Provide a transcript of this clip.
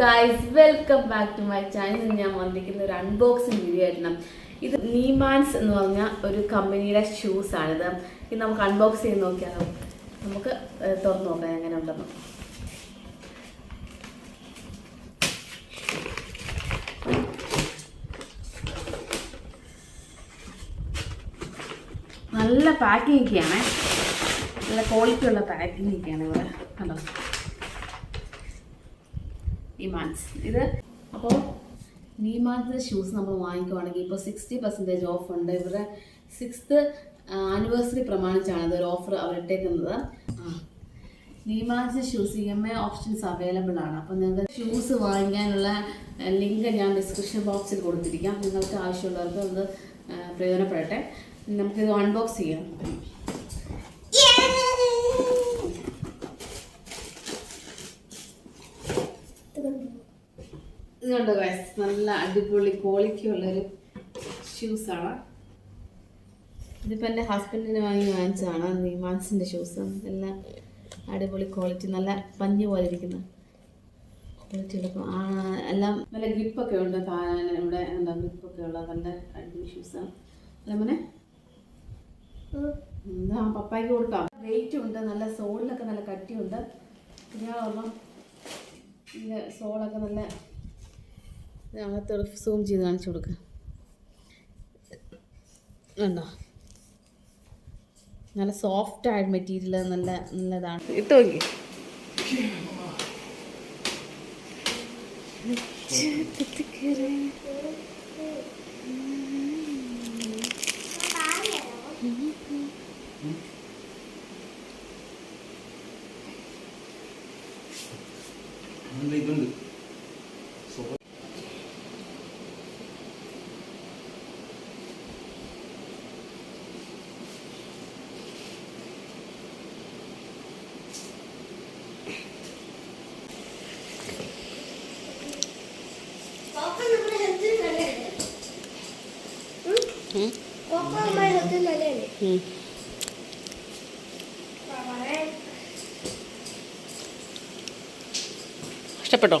Guys welcome back to my channel ഞാൻ വന്നിരിക്കുന്ന ഒരു അൺബോക്സിങ് വീഡിയോ ആയിരുന്നു. ഇത് നീമാൻസ് എന്ന് പറഞ്ഞ ഒരു കമ്പനിയുടെ ഷൂസ് ആണിത്. ഇത് നമുക്ക് അൺബോക്സ് ചെയ്ത് നോക്കിയാലോ? നമുക്ക് തുറന്ന് നോക്കാം എങ്ങനെ ഉണ്ടെന്ന്. നല്ല പാക്കിംഗ് ഒക്കെയാണ്. നല്ല ക്വാളിറ്റി ഉള്ള പാക്കിംഗ് ഒക്കെയാണ് ഇവിടെ. കണ്ടോ? നിമാൻസ് ഇത് അപ്പോൾ നിമാൻസിന്റെ ഷൂസ് നമ്മൾ വാങ്ങിക്കുവാണെങ്കിൽ ഇപ്പോൾ സിക്സ്റ്റി പെർസെന്റേജ് ഓഫ് ഉണ്ട്. ഇവരുടെ സിക്സ്ത് ആനിവേഴ്സറി പ്രമാണിച്ചാണ് ഇതൊരു offer അവരിട്ടേക്കുന്നത് Neeman's shoes E M I options available ആണ്. അപ്പോൾ നിങ്ങൾക്ക് ഷൂസ് വാങ്ങിക്കാനുള്ള ലിങ്ക് ഞാൻ ഡിസ്ക്രിപ്ഷൻ ബോക്സിൽ കൊടുത്തിരിക്കാം. നിങ്ങൾക്ക് ആവശ്യമുള്ളവർക്ക് അത് പ്രയോജനപ്പെടട്ടെ. നമുക്കിത് അൺബോക്സ് ചെയ്യാം. ഇതുണ്ട് ഗൈസ് നല്ല അടിപൊളി ക്വാളിറ്റി ഉള്ളൊരു ഷൂസാണ് ഇതിപ്പോൾ എന്റെ ഹസ്ബൻഡിന് വാങ്ങി വാങ്ങിച്ചതാണ്. നിമാൻസിന്റെ ഷൂസ് എല്ലാം അടിപൊളി ക്വാളിറ്റി നല്ല പഞ്ഞ് പോലെ ഇരിക്കുന്ന. ക്വാളിറ്റി ഉള്ള ആ, എല്ലാം നല്ല ഗ്രിപ്പൊക്കെ ഉണ്ട്. ഇവിടെ എന്താ ഗ്രിപ്പൊക്കെ ഉള്ള നല്ല അടിപൊളി ഷൂസാണ് അല്ല മോനെ? എന്താ പപ്പായ്ക്ക് കൊടുക്കാം. വെയിറ്റ് ഉണ്ട് നല്ല സോളിലൊക്കെ നല്ല കട്ടിയുണ്ട്. പിന്നെ ഇതിന്റെ സോളൊക്കെ നല്ല അകത്ത് സൂം ചെയ്ത് കാണിച്ചു കൊടുക്കുക കണ്ടോ നല്ല സോഫ്റ്റ് ആയ മെറ്റീരിയൽ നല്ല നല്ലതാണ് ഇട്ട് നോക്കി ഉണ്ട്, ഇതുണ്ട് ഇഷ്ടപ്പെട്ടോ?